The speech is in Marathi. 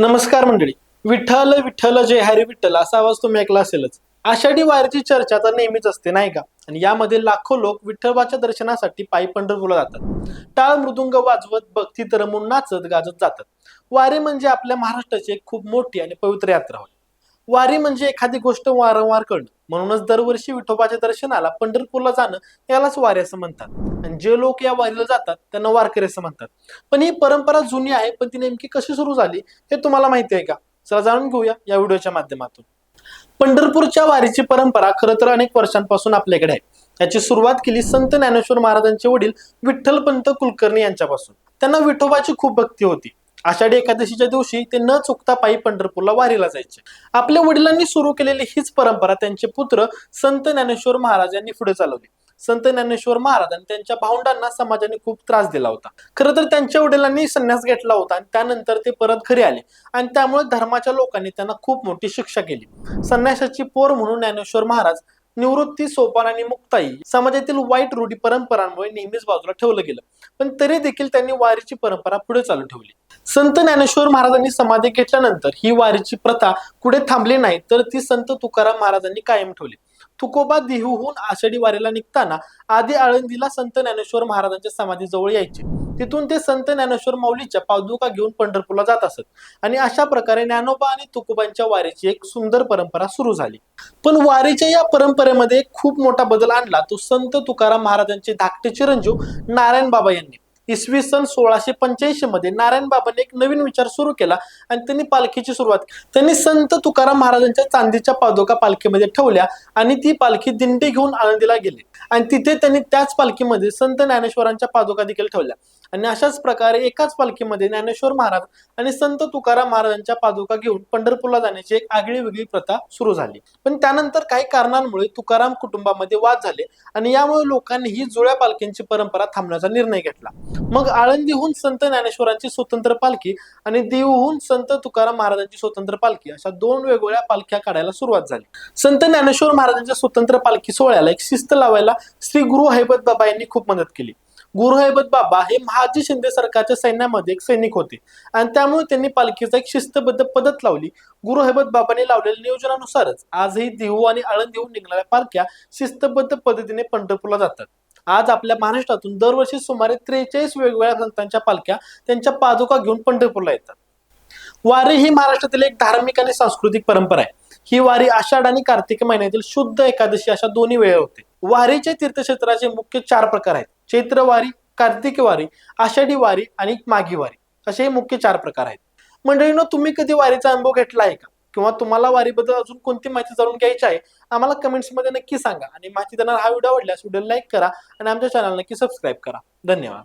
नमस्कार मंडळी. विठ्ठल विठ्ठल जय हरी विठ्ठल असा आवाज तुम्ही ऐकला असेलच. आषाढी वारीची चर्चा तर नेहमीच असते नाही का? आणि यामध्ये लाखो लोक विठ्ठलबाच्या दर्शनासाठी पायी पंढरपूरला जातात. टाळ मृदुंग वाजवत भक्ती रमून नाचत गाजत जातात. वारी म्हणजे आपल्या महाराष्ट्राची एक खूप मोठी आणि पवित्र यात्रा होती वारी म्हणजे एखादी गोष्ट वारंवार करणं. म्हणूनच दरवर्षी विठोबाच्या दर्शनाला पंढरपूरला जाणं यालाच वारी असं म्हणतात. आणि जे लोक या वारीला जातात त्यांना वारकरी असं म्हणतात. पण ही परंपरा जुनी आहे पण ती नेमकी कशी सुरू झाली हे तुम्हाला माहिती आहे का? चला जाणून घेऊया या व्हिडिओच्या माध्यमातून. पंढरपूरच्या वारीची परंपरा खरं तर अनेक वर्षांपासून आपल्याकडे आहे. याची सुरुवात केली संत ज्ञानेश्वर महाराजांचे वडील विठ्ठलपंत कुलकर्णी यांच्यापासून. त्यांना विठोबाची खूप भक्ती होती. आषाढी एकादशीच्या दिवशी ते न चुकता पायी पंढरपूरला वारीला जायचे. आपल्या वडिलांनी सुरू केलेली हीच परंपरा त्यांचे पुत्र संत ज्ञानेश्वर महाराज यांनी पुढे चालवली. संत ज्ञानेश्वर महाराज आणि त्यांच्या भावंडांना समाजाने खूप त्रास दिला होता. खरं तर त्यांच्या वडिलांनी संन्यास घेतला होता आणि त्यानंतर ते परत घरी आले आणि त्यामुळे धर्माच्या लोकांनी त्यांना खूप मोठी शिक्षा केली. संन्यासाची पोर म्हणून ज्ञानेश्वर महाराज निवृत्ती सोपान आणि मुक्ताई समाजातील वाईट रूढी परंपरांमुळे नेहमीच बाजूला ठेवलं गेलं. पण तरी देखील त्यांनी वारीची परंपरा पुढे चालू ठेवली. संत ज्ञानेश्वर महाराजांनी समाधी घेतल्यानंतर ही वारीची प्रथा कुठे थांबली नाही तर ती संत तुकाराम महाराजांनी कायम ठेवली. तुकोबा देहूहून आषाढी वारीला निघताना आधी आळंदीला संत ज्ञानेश्वर महाराजांच्या समाधीजवळ यायचे. तिथून ते संत ज्ञानेश्वर माऊलीच्या पादुका घेऊन पंढरपूरला जात असत. आणि अशा प्रकारे ज्ञानोबा आणि तुकोबांच्या वारीची एक सुंदर परंपरा सुरू झाली. पण वारीच्या या परंपरेमध्ये खूप मोठा बदल आणला तो संत तुकाराम महाराजांचे धाकटे चिरंजीव नारायण बाबा यांनी. इसवी सन सोळाशे पंच्याऐंशी मध्ये नारायण बाबांनी एक नवीन विचार सुरू केला आणि त्यांनी पालखीची सुरुवात त्यांनी संत तुकाराम महाराजांच्या चांदीच्या पादुका पालखीमध्ये ठेवल्या आणि ती पालखी दिंडी घेऊन आळंदीला गेली. आणि तिथे त्यांनी त्याच पालखीमध्ये संत ज्ञानेश्वरांच्या पादुका देखील ठेवल्या. आणि अशाच प्रकारे एकाच पालखीमध्ये ज्ञानेश्वर महाराज आणि संत तुकाराम महाराजांच्या पादुका घेऊन पंढरपूरला जाण्याची एक आगळी वेगळी प्रथा सुरू झाली. पण त्यानंतर काही कारणांमुळे तुकाराम कुटुंबामध्ये वाद झाले आणि यामुळे लोकांनी ही जुळ्या पालखींची परंपरा थांबण्याचा निर्णय घेतला. मग आळंदीहून संत ज्ञानेश्वरांची स्वतंत्र पालखी आणि देऊहून संत तुकाराम महाराजांची स्वतंत्र पालखी अशा दोन वेगवेगळ्या पालख्या काढायला सुरुवात झाली. संत ज्ञानेश्वर महाराजांच्या स्वतंत्र पालखी सोहळ्याला एक शिस्त लावायला श्री गुरु हैबत बाबा यांनी खूप मदत केली. गुरु हैबत बाबा हे महाजी शिंदे सरकारच्या सैन्यामध्ये एक सैनिक होते आणि त्यामुळे त्यांनी पालखीचा एक शिस्तबद्ध पद्धत लावली. गुरु हैबत बाबांनी लावलेल्या नियोजनानुसारच आजही देहू आणि आळंदीहून निघणाऱ्या पालख्या शिस्तबद्ध पद्धतीने पंढरपूरला जातात. आज आपल्या महाराष्ट्रातून दरवर्षी सुमारे त्रेचाळीस वेगवेगळ्या संतांच्या पालख्या त्यांच्या पादुका घेऊन पंढरपूरला येतात. वारी ही महाराष्ट्रातील एक धार्मिक आणि सांस्कृतिक परंपरा आहे. ही वारी आषाढ आणि कार्तिक महिन्यातील शुद्ध एकादशी अशा दोन्ही वेळ होते. वारीचे तीर्थक्षेत्राचे मुख्य चार प्रकार आहेत. चैत्र वारी कार्तिक वारी आषाढी वारी आणि माघी वारी. असे हे मुख्य चार प्रकार आहेत. मंडळीनं तुम्ही कधी वारीचा अनुभव घेतला आहे का? किंवा तुम्हाला वारीबद्दल अजून कोणती माहिती जाणून घ्यायची आहे आम्हाला कमेंट्समध्ये नक्की सांगा. आणि माहिती देणार हा व्हिडिओ आवडल्यास व्हिडिओ लाईक करा आणि आमच्या चॅनल नक्की सबस्क्राईब करा. धन्यवाद.